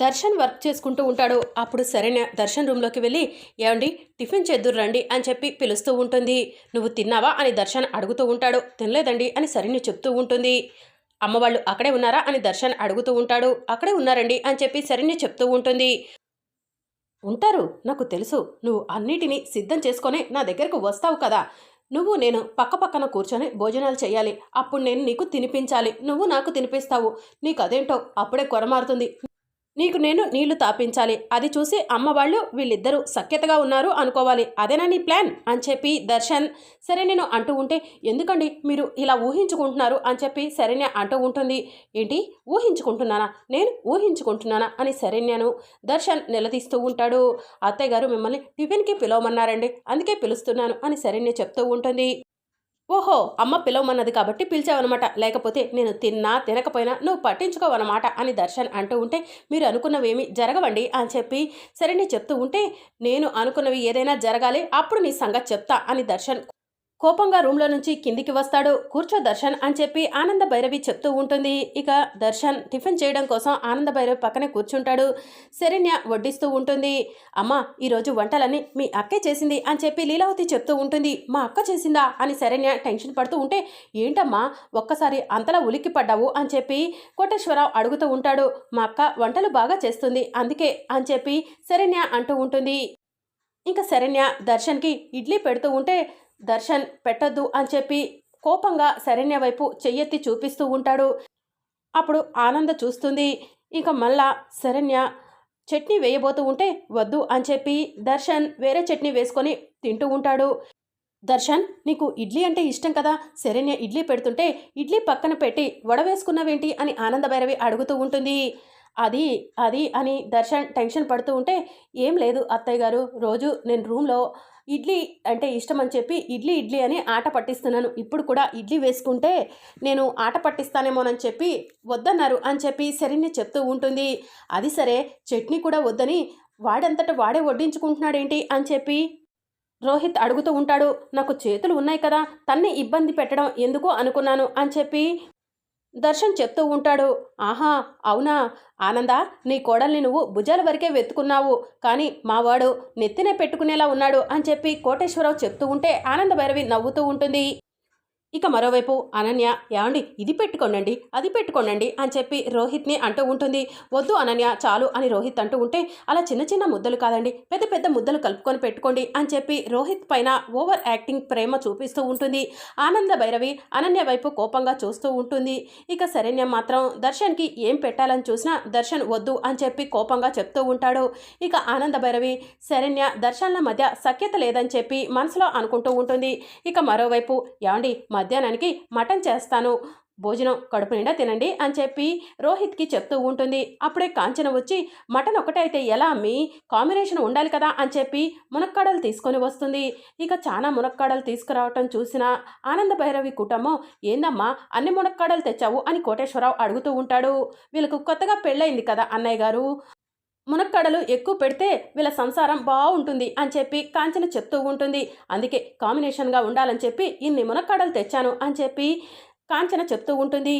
Darshan work చేసుకుంటూ ఉంటాడు. అప్పుడు సరైన దర్శన్ రూమ్లోకి వెళ్ళి ఏమండి టిఫిన్ చేద్దురు రండి అని చెప్పి పిలుస్తూ ఉంటుంది. నువ్వు తిన్నావా? అని దర్శన్ అడుగుతూ ఉంటాడు. తినలేదండి అని సరైన చెప్తూ ఉంటుంది. అమ్మ వాళ్ళు అక్కడే ఉన్నారా? అని దర్శన్ అడుగుతూ ఉంటాడు. అక్కడే ఉన్నారండి అని చెప్పి సరైన చెప్తూ ఉంటుంది. ఉంటారు నాకు తెలుసు. నువ్వు అన్నిటినీ సిద్ధం చేసుకొని నా దగ్గరకు వస్తావు కదా. నువ్వు నేను పక్క పక్కన కూర్చొని భోజనాలు చేయాలి. అప్పుడు నేను నీకు తినిపించాలి. నువ్వు నాకు తినిపిస్తావు. నీకు అదేంటో అప్పుడే కొరమారుతుంది. నీకు నేను నీళ్ళు తాపించాలి. అది చూసి అమ్మ వాళ్ళు వీళ్ళిద్దరూ సఖ్యతగా ఉన్నారు అనుకోవాలి. అదేనా నీ ప్లాన్? అని చెప్పి దర్శన్ సరే నేను అంటూ ఉంటే ఎందుకండి మీరు ఇలా ఊహించుకుంటున్నారు? అని చెప్పి శరణ్య అంటూ ఉంటుంది. ఏంటి? ఊహించుకుంటున్నానా? నేను ఊహించుకుంటున్నానా? అని శరణ్యను దర్శన్ నిలదీస్తూ ఉంటాడు. అత్తయ్య గారు మిమ్మల్ని టిఫిన్కి పిలవమన్నారండి. అందుకే పిలుస్తున్నాను అని శరణ్య చెప్తూ ఉంటుంది. ఓహో అమ్మ పిలవమన్నది కాబట్టి పిలిచావన్నమాట లేకపోతే నేను తిన్నా తినకపోయినా నువ్వు పట్టించుకోవన్నమాట అని దర్శన్ అంటూ ఉంటే మీరు అనుకున్నవేమి జరగవండి అని చెప్పి సరే నేను చెప్తూ ఉంటే నేను అనుకున్నవి ఏదైనా జరగాలి అప్పుడు నీ సంగతి చెప్తా అని దర్శన్ కోపంగా రూమ్లో నుంచి కిందికి వస్తాడు. కూర్చో దర్శన్ అని చెప్పి ఆనంద భైరవి చెప్తూ ఉంటుంది. ఇక దర్శన్ టిఫిన్ చేయడం కోసం ఆనంద భైరవి పక్కనే కూర్చుంటాడు. శరణ్య వడ్డిస్తూ ఉంటుంది. అమ్మ ఈరోజు వంటలన్నీ మీ అక్కే చేసింది అని చెప్పి లీలావతి చెప్తూ ఉంటుంది. మా అక్క చేసిందా అని శరణ్య టెన్షన్ పడుతూ ఉంటే ఏంటమ్మా ఒక్కసారి అంతలా ఉలిక్కి పడ్డావు అని చెప్పి కోటేశ్వరరావు అడుగుతూ ఉంటాడు. మా అక్క వంటలు బాగా చేస్తుంది అందుకే అని చెప్పి శరణ్య అంటూ ఉంటుంది. ఇంకా శరణ్య దర్శన్కి ఇడ్లీ పెడుతూ ఉంటే దర్శన్ పెట్టద్దు అని చెప్పి కోపంగా శరణ్య వైపు చెయ్యెత్తి చూపిస్తూ ఉంటాడు. అప్పుడు ఆనంద చూస్తుంది. ఇంకా మళ్ళా శరణ్య చట్నీ వేయబోతూ ఉంటే వద్దు అని చెప్పి దర్శన్ వేరే చట్నీ వేసుకొని తింటూ ఉంటాడు. దర్శన్ నీకు ఇడ్లీ అంటే ఇష్టం కదా? శరణ్య ఇడ్లీ పెడుతుంటే ఇడ్లీ పక్కన పెట్టి వడవేసుకున్నావేంటి? అని ఆనందభైరవి అడుగుతూ ఉంటుంది. అది అది అని దర్శన్ టెన్షన్ పడుతూ ఉంటే ఏం లేదు అత్తయ్య గారు రోజు నేను రూమ్లో ఇడ్లీ అంటే ఇష్టం అని చెప్పి ఇడ్లీ ఇడ్లీ అని ఆట పట్టిస్తున్నాను. ఇప్పుడు కూడా ఇడ్లీ వేసుకుంటే నేను ఆట పట్టిస్తానేమోనని చెప్పి వద్దన్నారు అని చెప్పి సరిని చెప్తూ ఉంటుంది. అది సరే చట్నీ కూడా వద్దని వాడంతట వాడే వడ్డించుకుంటున్నాడేంటి? అని చెప్పి రోహిత్ అడుగుతూ ఉంటాడు. నాకు చేతులు ఉన్నాయి కదా తన్ని ఇబ్బంది పెట్టడం ఎందుకు అనుకున్నాను? అని చెప్పి దర్శన్ చెప్తూ ఉంటాడు. ఆహా అవునా? ఆనంద నీ కోడల్ని నువ్వు భుజాల వరకే వెతుకున్నావు కానీ మావాడు నెత్తినే పెట్టుకునేలా ఉన్నాడు అని చెప్పి కోటేశ్వరరావు చెప్తూ ఉంటే ఆనంద భైరవి నవ్వుతూ ఉంటుంది. ఇక మరోవైపు అనన్య ఏమండి? ఇది పెట్టుకోనండి అది పెట్టుకోనండి అని చెప్పి రోహిత్ని అంటూ ఉంటుంది. వద్దు అనన్య చాలు అని రోహిత్ అంటూ ఉంటే అలా చిన్న చిన్న ముద్దలు కాదండి పెద్ద పెద్ద ముద్దలు కలుపుకొని పెట్టుకోండి అని చెప్పి రోహిత్ పైన ఓవర్ యాక్టింగ్ ప్రేమ చూపిస్తూ ఉంటుంది. ఆనంద భైరవి అనన్య వైపు కోపంగా చూస్తూ ఉంటుంది. ఇక శరణ్య మాత్రం దర్శన్కి ఏం పెట్టాలని చూసినా దర్శన్ వద్దు అని చెప్పి కోపంగా చెప్తూ ఉంటాడు. ఇక ఆనంద భైరవి శరణ్య దర్శన్ల మధ్య సఖ్యత లేదని చెప్పి మనసులో అనుకుంటూ ఉంటుంది. ఇక మరోవైపు ఏమండి? మధ్యాహ్నానికి మటన్ చేస్తాను. భోజనం కడుపు నిండా తినండి అని చెప్పి రోహిత్కి చెప్తూ ఉంటుంది. అప్పుడే కాంచన వచ్చి మటన్ ఒకటే అయితే ఎలా అమ్మి? కాంబినేషన్ ఉండాలి కదా అని చెప్పి మునక్కాడలు తీసుకొని వస్తుంది. ఇక చాలా మునక్కాడలు తీసుకురావటం చూసిన ఆనంద భైరవి కుటుంబం ఏందమ్మా అన్ని మునక్కాడలు తెచ్చావు అని కోటేశ్వరరావు అడుగుతూ ఉంటాడు. వీళ్ళకు కొత్తగా పెళ్ళయింది కదా అన్నయ్య గారు. మునక్కడలు ఎక్కువ పెడితే వీళ్ళ సంసారం బాగుంటుంది అని చెప్పి కాంచన చెప్తూ ఉంటుంది. అందుకే కాంబినేషన్గా ఉండాలని చెప్పి ఇన్ని మునక్కడలు తెచ్చాను అని చెప్పి కాంచన చెప్తూ ఉంటుంది.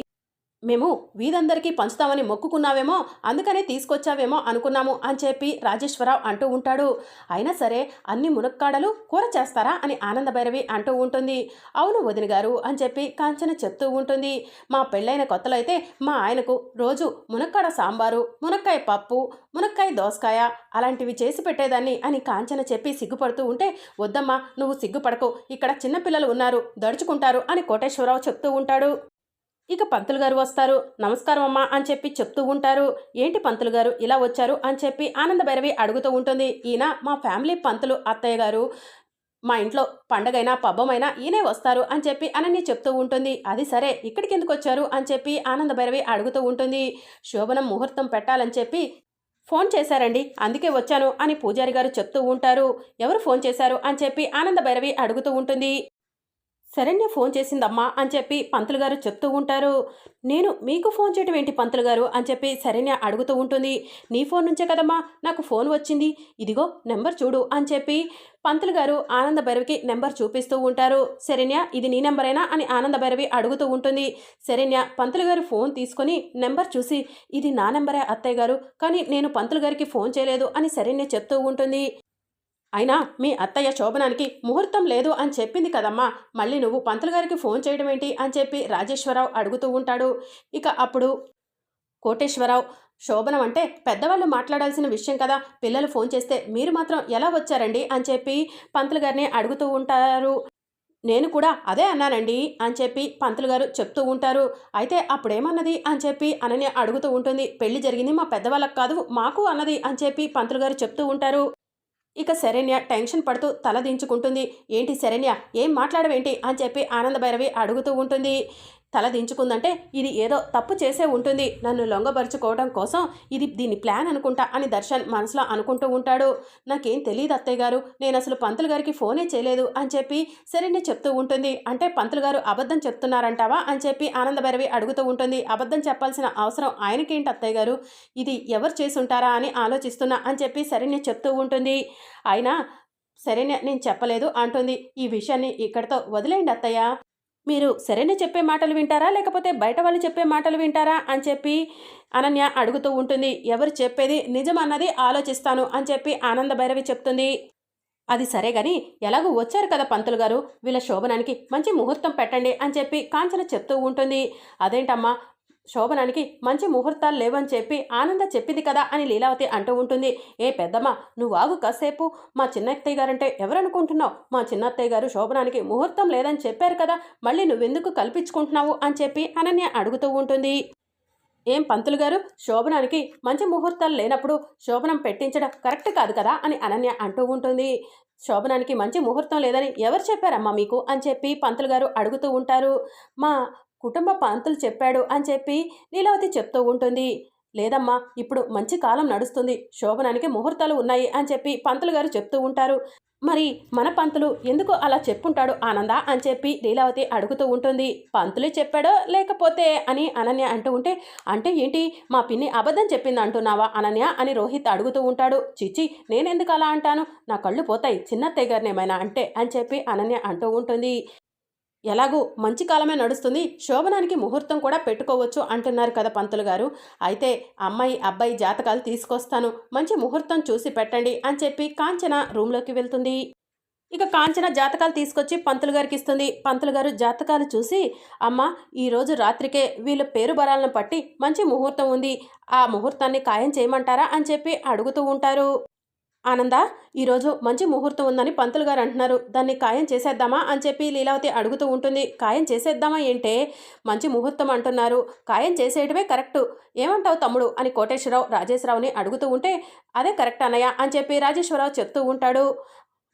మేము వీధందరికీ పంచుతామని మొక్కుకున్నావేమో అందుకనే తీసుకొచ్చావేమో అనుకున్నాము అని చెప్పి రాజేశ్వరరావు అంటూ ఉంటాడు. అయినా సరే అన్ని మునక్కాడలు కూర చేస్తారా అని ఆనందభైరవి అంటూ ఉంటుంది. అవును వదిన గారు అని చెప్పి కాంచన చెప్తూ ఉంటుంది. మా పెళ్ళైన కొత్తలో అయితే మా ఆయనకు రోజు మునక్కాడ సాంబారు మునక్కాయ పప్పు మునక్కాయ దోసకాయ అలాంటివి చేసి పెట్టేదాన్ని అని కాంచన చెప్పి సిగ్గుపడుతూ ఉంటే వద్దమ్మా నువ్వు సిగ్గుపడకు ఇక్కడ చిన్నపిల్లలు ఉన్నారు దడుచుకుంటారు అని కోటేశ్వరరావు చెప్తూ ఉంటాడు. ఇక పంతులు గారు వస్తారు. నమస్కారం అమ్మా అని చెప్పి చెప్తూ ఉంటారు. ఏంటి పంతులు గారు ఇలా వచ్చారు అని చెప్పి ఆనంద భైరవి అడుగుతూ ఉంటుంది. ఈయన మా ఫ్యామిలీ పంతులు అత్తయ్య గారు. మా ఇంట్లో పండగైనా పబ్బమైనా ఈయనే వస్తారు అని చెప్పి అనన్య చెప్తూ ఉంటుంది. అది సరే ఇక్కడికి ఎందుకు వచ్చారు అని చెప్పి ఆనంద భైరవి అడుగుతూ ఉంటుంది. శోభనం ముహూర్తం పెట్టాలని చెప్పి ఫోన్ చేశారండి. అందుకే వచ్చాను అని పూజారి గారు చెప్తూ ఉంటారు. ఎవరు ఫోన్ చేశారు అని చెప్పి ఆనంద భైరవి అడుగుతూ ఉంటుంది. శరణ్య ఫోన్ చేసిందమ్మా అని చెప్పి పంతులు గారు చెప్తూ ఉంటారు. నేను మీకు ఫోన్ చేయడం ఏంటి పంతులు గారు అని చెప్పి శరణ్య అడుగుతూ ఉంటుంది. నీ ఫోన్ నుంచే కదమ్మా నాకు ఫోన్ వచ్చింది. ఇదిగో నెంబర్ చూడు అని చెప్పి పంతులు గారు ఆనంద భైరవికి నెంబర్ చూపిస్తూ ఉంటారు. శరణ్య ఇది నీ నెంబరేనా అని ఆనంద భైరవి అడుగుతూ ఉంటుంది. శరణ్య పంతులు గారు ఫోన్ తీసుకొని నెంబర్ చూసి ఇది నా నెంబరే అత్తయ్య గారు కానీ నేను పంతులు గారికి ఫోన్ చేయలేదు అని శరణ్య చెప్తూ ఉంటుంది. అయినా మీ అత్తయ్య శోభనానికి ముహూర్తం లేదు అని చెప్పింది కదమ్మా. మళ్ళీ నువ్వు పంతులు గారికి ఫోన్ చేయడం ఏంటి అని చెప్పి రాజేశ్వరరావు అడుగుతూ ఉంటాడు. ఇక అప్పుడు కోటేశ్వరరావు శోభనం అంటే పెద్దవాళ్ళు మాట్లాడాల్సిన విషయం కదా. పిల్లలు ఫోన్ చేస్తే మీరు మాత్రం ఎలా వచ్చారండి? అని చెప్పి పంతులు గారిని అడుగుతూ ఉంటారు. నేను కూడా అదే అన్నానండి అని చెప్పి పంతులు గారు చెప్తూ ఉంటారు. అయితే అప్పుడేమన్నది? అని చెప్పి అనని అడుగుతూ ఉంటుంది. పెళ్ళి జరిగింది మా పెద్దవాళ్ళకి కాదు మాకు అన్నది అని చెప్పి పంతులు గారు చెప్తూ ఉంటారు. ఇక శరణ్య టెన్షన్ పడుతూ తలదించుకుంటుంది ఏంటి శరణ్య? ఏం మాట్లాడవేంటి? అని చెప్పి ఆనంద భైరవి అడుగుతూ ఉంటుంది. తల దించుకుందంటే ఇది ఏదో తప్పు చేసే ఉంటుంది. నన్ను లొంగబరుచుకోవడం కోసం ఇది దీని ప్లాన్ అనుకుంటా అని దర్శన్ మనసులో అనుకుంటూ ఉంటాడు. నాకేం తెలియదు అత్తయ్య గారు నేను అసలు పంతులు గారికి ఫోనే చేయలేదు అని చెప్పి సరేనే చెప్తూ ఉంటుంది. అంటే పంతులు గారు అబద్ధం చెప్తున్నారంటావా అని చెప్పి ఆనందభైరవి అడుగుతూ ఉంటుంది. అబద్ధం చెప్పాల్సిన అవసరం ఆయనకేంటి అత్తయ్య గారు? ఇది ఎవరు చేసి ఉంటారా అని ఆలోచిస్తున్నా అని చెప్పి సరేనే చెప్తూ ఉంటుంది. అయినా సరేనే నేను చెప్పలేదు అంటుంది. ఈ విషయాన్ని ఇక్కడితో వదిలేయండి అత్తయ్య. మీరు సరైన చెప్పే మాటలు వింటారా? లేకపోతే బయట వాళ్ళు చెప్పే మాటలు వింటారా? అని చెప్పి అనన్య అడుగుతూ ఉంటుంది. ఎవరు చెప్పేది నిజం అన్నది ఆలోచిస్తాను అని చెప్పి ఆనంద భైరవి చెప్తుంది. అది సరే గాని ఎలాగో వచ్చారు కదా పంతులు గారు? వీళ్ళ శోభనానికి మంచి ముహూర్తం పెట్టండి అని చెప్పి కాంచన చెప్తూ ఉంటుంది. అదేంటమ్మా? శోభనానికి మంచి ముహూర్తాలు లేవని చెప్పి ఆనంద చెప్పింది కదా అని లీలావతి అంటూ ఉంటుంది. ఏ పెద్దమ్మ నువ్వు ఆగు కాసేపు. మా చిన్నత్తయ్య గారంటే ఎవరనుకుంటున్నావు? మా చిన్నత్తయ్య గారు శోభనానికి ముహూర్తం లేదని చెప్పారు కదా. మళ్ళీ నువ్వెందుకు కల్పించుకుంటున్నావు అని చెప్పి అనన్య అడుగుతూ ఉంటుంది. ఏం పంతులు గారు? శోభనానికి మంచి ముహూర్తాలు లేనప్పుడు శోభనం పెట్టించడం కరెక్ట్ కాదు కదా అని అనన్య అంటూ ఉంటుంది. శోభనానికి మంచి ముహూర్తం లేదని ఎవరు చెప్పారమ్మా మీకు అని చెప్పి పంతులు గారు అడుగుతూ ఉంటారు. మా కుటుంబ పంతులు చెప్పాడు అని చెప్పి లీలావతి చెప్తూ ఉంటుంది. లేదమ్మా ఇప్పుడు మంచి కాలం నడుస్తుంది. శోభనానికి ముహూర్తాలు ఉన్నాయి అని చెప్పి పంతులు గారు చెప్తూ ఉంటారు. మరి మన పంతులు ఎందుకు అలా చెప్పుంటాడు ఆనంద అని చెప్పి లీలావతి అడుగుతూ ఉంటుంది. పంతులే చెప్పాడో లేకపోతే అని అనన్య అంటూ ఉంటే అంటే ఏంటి? మా పిన్ని అబద్ధం చెప్పింది అంటున్నావా అనన్య అని రోహిత్ అడుగుతూ ఉంటాడు. చిచి నేనెందుకు అలా అంటాను? నా కళ్ళు పోతాయి చిన్నత్తయ్య గారిని ఏమైనా అంటే అని చెప్పి అనన్య అంటూ ఉంటుంది. ఎలాగూ మంచి కాలమే నడుస్తుంది శోభనానికి ముహూర్తం కూడా పెట్టుకోవచ్చు అంటున్నారు కదా పంతులు గారు. అయితే అమ్మాయి అబ్బాయి జాతకాలు తీసుకొస్తాను మంచి ముహూర్తం చూసి పెట్టండి అని చెప్పి కాంచన రూమ్లోకి వెళ్తుంది. ఇక కాంచన జాతకాలు తీసుకొచ్చి పంతులు గారికి ఇస్తుంది. పంతులు గారు జాతకాలు చూసి అమ్మ ఈరోజు రాత్రికే వీళ్ళ పేరు బరాలను పట్టి మంచి ముహూర్తం ఉంది ఆ ముహూర్తాన్ని ఖాయం చేయమంటారా అని చెప్పి అడుగుతూ ఉంటారు. ఆనంద ఈరోజు మంచి ముహూర్తం ఉందని పంతులు గారు అంటున్నారు. దాన్ని ఖాయం చేసేద్దామా అని చెప్పి లీలావతి అడుగుతూ ఉంటుంది. ఖాయం చేసేద్దామా ఏంటే? మంచి ముహూర్తం అంటున్నారు. ఖాయం చేసేయటమే కరెక్టు. ఏమంటావు తమ్ముడు? అని కోటేశ్వరరావు రాజేశ్వరరావుని అడుగుతూ ఉంటే అదే కరెక్ట్ అన్నయ్య అని చెప్పి రాజేశ్వరరావు చెప్తూ ఉంటాడు.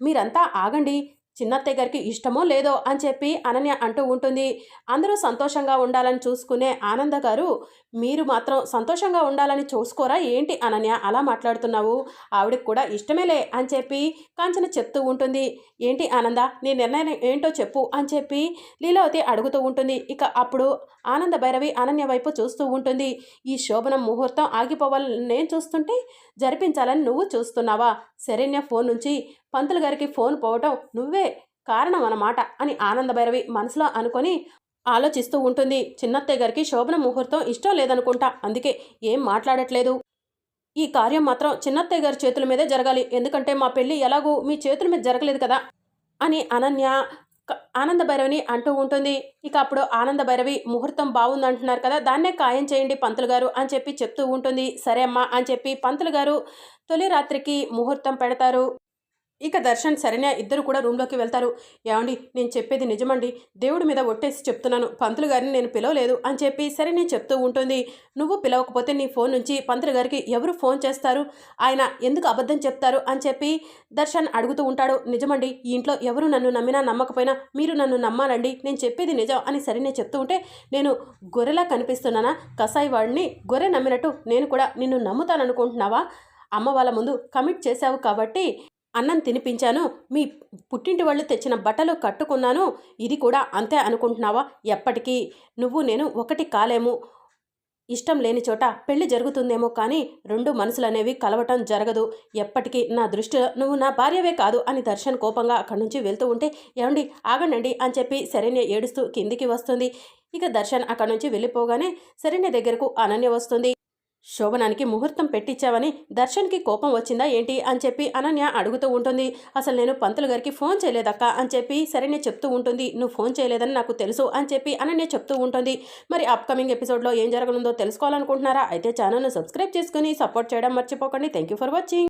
మీరంతా ఆగండి. చిన్నత్తయ్య గారికి ఇష్టమో లేదో అని చెప్పి అనన్య అంటూ ఉంటుంది. అందరూ సంతోషంగా ఉండాలని చూసుకునే ఆనంద గారు మీరు మాత్రం సంతోషంగా ఉండాలని చూసుకోరా? ఏంటి అనన్య? అలా మాట్లాడుతున్నావు. ఆవిడకి కూడా ఇష్టమేలే అని చెప్పి కాంచన చెప్తూ ఉంటుంది. ఏంటి ఆనంద? నీ నిర్ణయం ఏంటో చెప్పు అని చెప్పి లీలావతి అడుగుతూ ఉంటుంది. ఇక అప్పుడు ఆనంద భైరవి అనన్య వైపు చూస్తూ ఉంటుంది. ఈ శోభనం ముహూర్తం ఆగిపోవాలని నేను చూస్తుంటే జరిపించాలని నువ్వు చూస్తున్నావా? శరణ్య ఫోన్ నుంచి పంతులు గారికి ఫోన్ పోవటం నువ్వే కారణం అన్నమాట అని ఆనంద భైరవి మనసులో అనుకొని ఆలోచిస్తూ ఉంటుంది. చిన్నత్తయ్య గారికి శోభన ముహూర్తం ఇష్టం లేదనుకుంటా. అందుకే ఏం మాట్లాడట్లేదు. ఈ కార్యం మాత్రం చిన్నత్తయ్య గారి చేతుల మీదే జరగాలి. ఎందుకంటే మా పెళ్ళి ఎలాగూ మీ చేతుల మీద జరగలేదు కదా? అని అనన్య ఆనంద భైరవిని అంటూ ఉంటుంది. ఇక అప్పుడు ఆనంద భైరవి ముహూర్తం బాగుంది అంటున్నారు కదా దాన్నే ఖాయం చేయండి పంతులు గారు అని చెప్పి చెప్తూ ఉంటుంది. సరే అమ్మా అని చెప్పి పంతులు గారు తొలి రాత్రికి ముహూర్తం పెడతారు. ఇక దర్శన్ సరైన ఇద్దరు కూడా రూమ్లోకి వెళ్తారు. ఏమండి నేను చెప్పేది నిజమండి. దేవుడి మీద ఒట్టేసి చెప్తున్నాను. పంతులు గారిని నేను పిలవలేదు అని చెప్పి సరే నేను చెప్తూ ఉంటుంది. నువ్వు పిలవకపోతే నీ ఫోన్ నుంచి పంతులు గారికి ఎవరు ఫోన్ చేస్తారు? ఆయన ఎందుకు అబద్ధం చెప్తారు? అని చెప్పి దర్శన్ అడుగుతూ ఉంటాడు. నిజమండి ఈ ఇంట్లో ఎవరు నన్ను నమ్మినా నమ్మకపోయినా మీరు నన్ను నమ్మాలండి. నేను చెప్పేది నిజం అని సరే చెప్తూ ఉంటే నేను గొర్రెలా కనిపిస్తున్నానా? కసాయి వాడిని గొర్రె నమ్మినట్టు నేను కూడా నిన్ను నమ్ముతాననుకుంటున్నావా? అమ్మ వాళ్ళ ముందు కమిట్ చేశావు కాబట్టి అన్నం తినిపించాను మీ పుట్టింటి వాళ్ళు తెచ్చిన బట్టలు కట్టుకున్నాను ఇది కూడా అంతే అనుకుంటున్నావా? ఎప్పటికీ. నువ్వు నేను ఒకటి కాలేము. ఇష్టం లేని చోట పెళ్ళి జరుగుతుందేమో కానీ రెండు మనసులు అనేవి కలవటం జరగదు. ఎప్పటికీ నా దృష్టిలో నువ్వు నా భార్యవే కాదు అని దర్శన్ కోపంగా అక్కడి నుంచి వెళ్తూ ఉంటే ఏమండి ఆగనండి అని చెప్పి శరణ్య ఏడుస్తూ కిందికి వస్తుంది. ఇక దర్శన్ అక్కడి నుంచి వెళ్ళిపోగానే శరణ్య దగ్గరకు అనన్య వస్తుంది. శోభనానికి ముహూర్తం పెట్టించావని దర్శన్కి కోపం వచ్చిందా ఏంటి అని చెప్పి అనన్య అడుగుతూ ఉంటుంది. అసలు నేను పంతులు గారికి ఫోన్ చేయలేదక్క అని చెప్పి సరేనే చెప్తూ ఉంటుంది. నువ్వు ఫోన్ చేయలేదని నాకు తెలుసు అని చెప్పి అనన్య చెప్తూ ఉంటుంది. మరి అప్కమింగ్ ఎపిసోడ్లో ఏం జరగనుందో తెలుసుకోవాలనుకుంటున్నారా? అయితే ఛానల్ను సబ్స్క్రైబ్ చేసుకుని సపోర్ట్ చేయడం మర్చిపోకండి. Thank you for watching